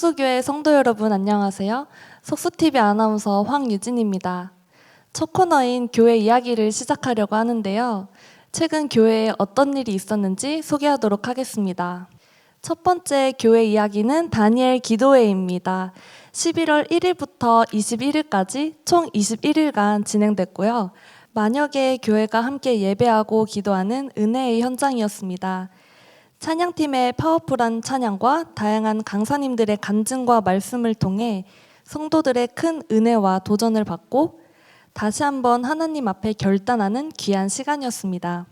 석수교회 성도 여러분 안녕하세요. 석수TV 아나운서 황유진입니다. 첫 코너인 교회 이야기를 시작하려고 하는데요. 최근 교회에 어떤 일이 있었는지 소개하도록 하겠습니다. 첫 번째 교회 이야기는 다니엘 기도회입니다. 11월 1일부터 21일까지 총 21일간 진행됐고요. 만여 개의 교회가 함께 예배하고 기도하는 은혜의 현장이었습니다. 찬양팀의 파워풀한 찬양과 다양한 강사님들의 간증과 말씀을 통해 성도들의 큰 은혜와 도전을 받고 다시 한번 하나님 앞에 결단하는 귀한 시간이었습니다.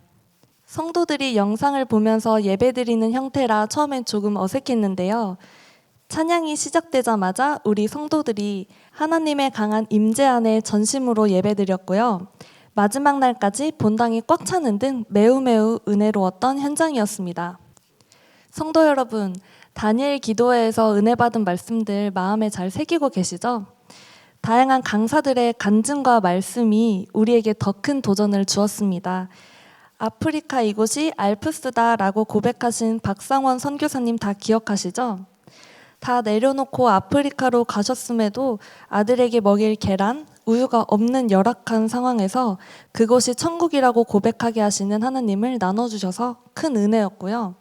성도들이 영상을 보면서 예배드리는 형태라 처음엔 조금 어색했는데요. 찬양이 시작되자마자 우리 성도들이 하나님의 강한 임재 안에 전심으로 예배드렸고요. 마지막 날까지 본당이 꽉 차는 등 매우 매우 은혜로웠던 현장이었습니다. 성도 여러분, 다니엘 기도회에서 은혜 받은 말씀들 마음에 잘 새기고 계시죠? 다양한 강사들의 간증과 말씀이 우리에게 더 큰 도전을 주었습니다. 아프리카 이곳이 알프스다라고 고백하신 박상원 선교사님 다 기억하시죠? 다 내려놓고 아프리카로 가셨음에도 아들에게 먹일 계란, 우유가 없는 열악한 상황에서 그곳이 천국이라고 고백하게 하시는 하나님을 나눠주셔서 큰 은혜였고요.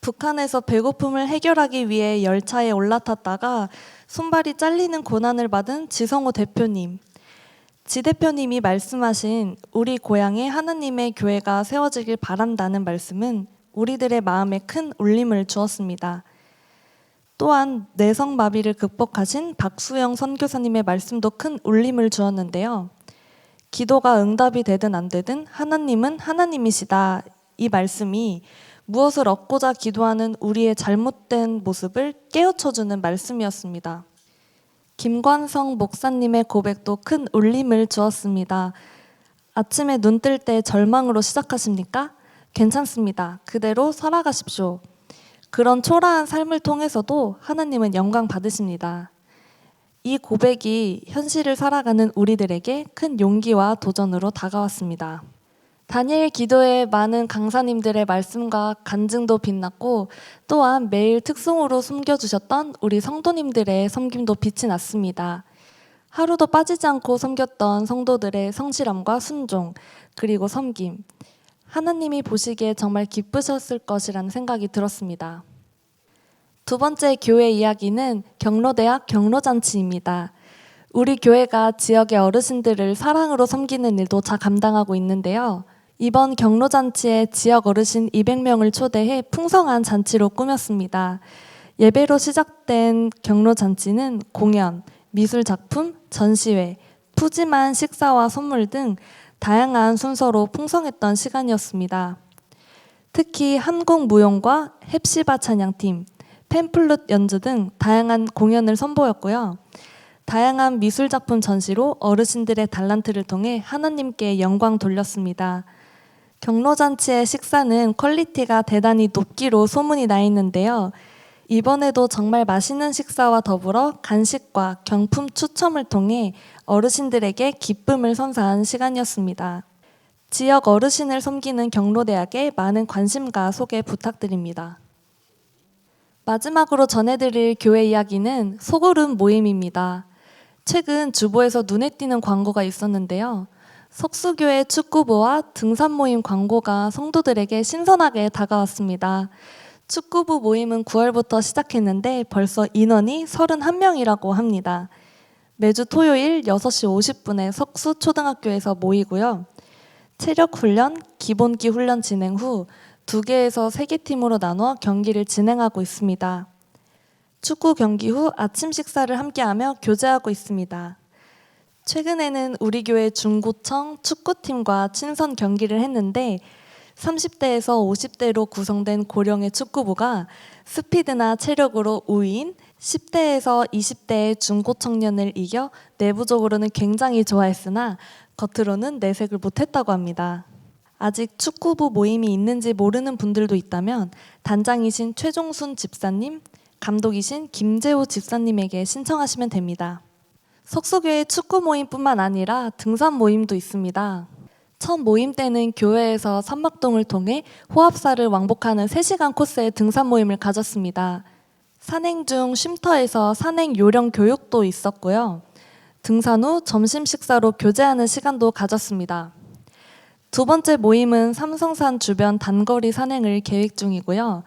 북한에서 배고픔을 해결하기 위해 열차에 올라탔다가 손발이 잘리는 고난을 받은 지성호 대표님. 지 대표님이 말씀하신 우리 고향에 하나님의 교회가 세워지길 바란다는 말씀은 우리들의 마음에 큰 울림을 주었습니다. 또한 내성 마비를 극복하신 박수영 선교사님의 말씀도 큰 울림을 주었는데요. 기도가 응답이 되든 안 되든 하나님은 하나님이시다. 이 말씀이 무엇을 얻고자 기도하는 우리의 잘못된 모습을 깨우쳐주는 말씀이었습니다. 김관성 목사님의 고백도 큰 울림을 주었습니다. 아침에 눈 뜰 때 절망으로 시작하십니까? 괜찮습니다. 그대로 살아가십시오. 그런 초라한 삶을 통해서도 하나님은 영광 받으십니다. 이 고백이 현실을 살아가는 우리들에게 큰 용기와 도전으로 다가왔습니다. 다니엘 기도에 많은 강사님들의 말씀과 간증도 빛났고 또한 매일 특송으로 숨겨주셨던 우리 성도님들의 섬김도 빛이 났습니다. 하루도 빠지지 않고 섬겼던 성도들의 성실함과 순종 그리고 섬김 하나님이 보시기에 정말 기쁘셨을 것이라는 생각이 들었습니다. 두 번째 교회 이야기는 경로대학 경로잔치입니다. 우리 교회가 지역의 어르신들을 사랑으로 섬기는 일도 잘 감당하고 있는데요. 이번 경로잔치에 지역 어르신 200명을 초대해 풍성한 잔치로 꾸몄습니다. 예배로 시작된 경로잔치는 공연, 미술 작품, 전시회, 푸짐한 식사와 선물 등 다양한 순서로 풍성했던 시간이었습니다. 특히 한국무용과 햅시바 찬양팀, 팸플룻 연주 등 다양한 공연을 선보였고요. 다양한 미술 작품 전시로 어르신들의 달란트를 통해 하나님께 영광 돌렸습니다. 경로잔치의 식사는 퀄리티가 대단히 높기로 소문이 나 있는데요. 이번에도 정말 맛있는 식사와 더불어 간식과 경품 추첨을 통해 어르신들에게 기쁨을 선사한 시간이었습니다. 지역 어르신을 섬기는 경로대학에 많은 관심과 소개 부탁드립니다. 마지막으로 전해드릴 교회 이야기는 소그룹 모임입니다. 최근 주보에서 눈에 띄는 광고가 있었는데요. 석수교회 축구부와 등산 모임 광고가 성도들에게 신선하게 다가왔습니다. 축구부 모임은 9월부터 시작했는데 벌써 인원이 31명이라고 합니다. 매주 토요일 6시 50분에 석수 초등학교에서 모이고요. 체력 훈련, 기본기 훈련 진행 후 두 개에서 세 개 팀으로 나눠 경기를 진행하고 있습니다. 축구 경기 후 아침 식사를 함께하며 교제하고 있습니다. 최근에는 우리 교회 중고청 축구팀과 친선 경기를 했는데 30대에서 50대로 구성된 고령의 축구부가 스피드나 체력으로 우위인 10대에서 20대의 중고 청년을 이겨 내부적으로는 굉장히 좋아했으나 겉으로는 내색을 못했다고 합니다. 아직 축구부 모임이 있는지 모르는 분들도 있다면 단장이신 최종순 집사님, 감독이신 김재호 집사님에게 신청하시면 됩니다. 석수교회 축구 모임뿐만 아니라 등산 모임도 있습니다. 첫 모임 때는 교회에서 삼막동을 통해 호합사를 왕복하는 3시간 코스의 등산 모임을 가졌습니다. 산행 중 쉼터에서 산행 요령 교육도 있었고요. 등산 후 점심 식사로 교제하는 시간도 가졌습니다. 두 번째 모임은 삼성산 주변 단거리 산행을 계획 중이고요.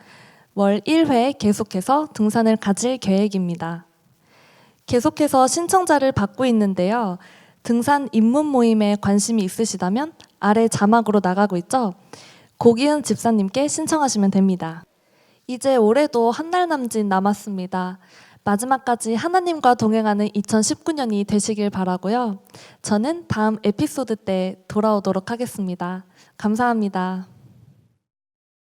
월 1회 계속해서 등산을 가질 계획입니다. 계속해서 신청자를 받고 있는데요. 등산 입문 모임에 관심이 있으시다면 아래 자막으로 나가고 있죠. 고기은 집사님께 신청하시면 됩니다. 이제 올해도 한 달 남짓 남았습니다. 마지막까지 하나님과 동행하는 2019년이 되시길 바라고요. 저는 다음 에피소드 때 돌아오도록 하겠습니다. 감사합니다.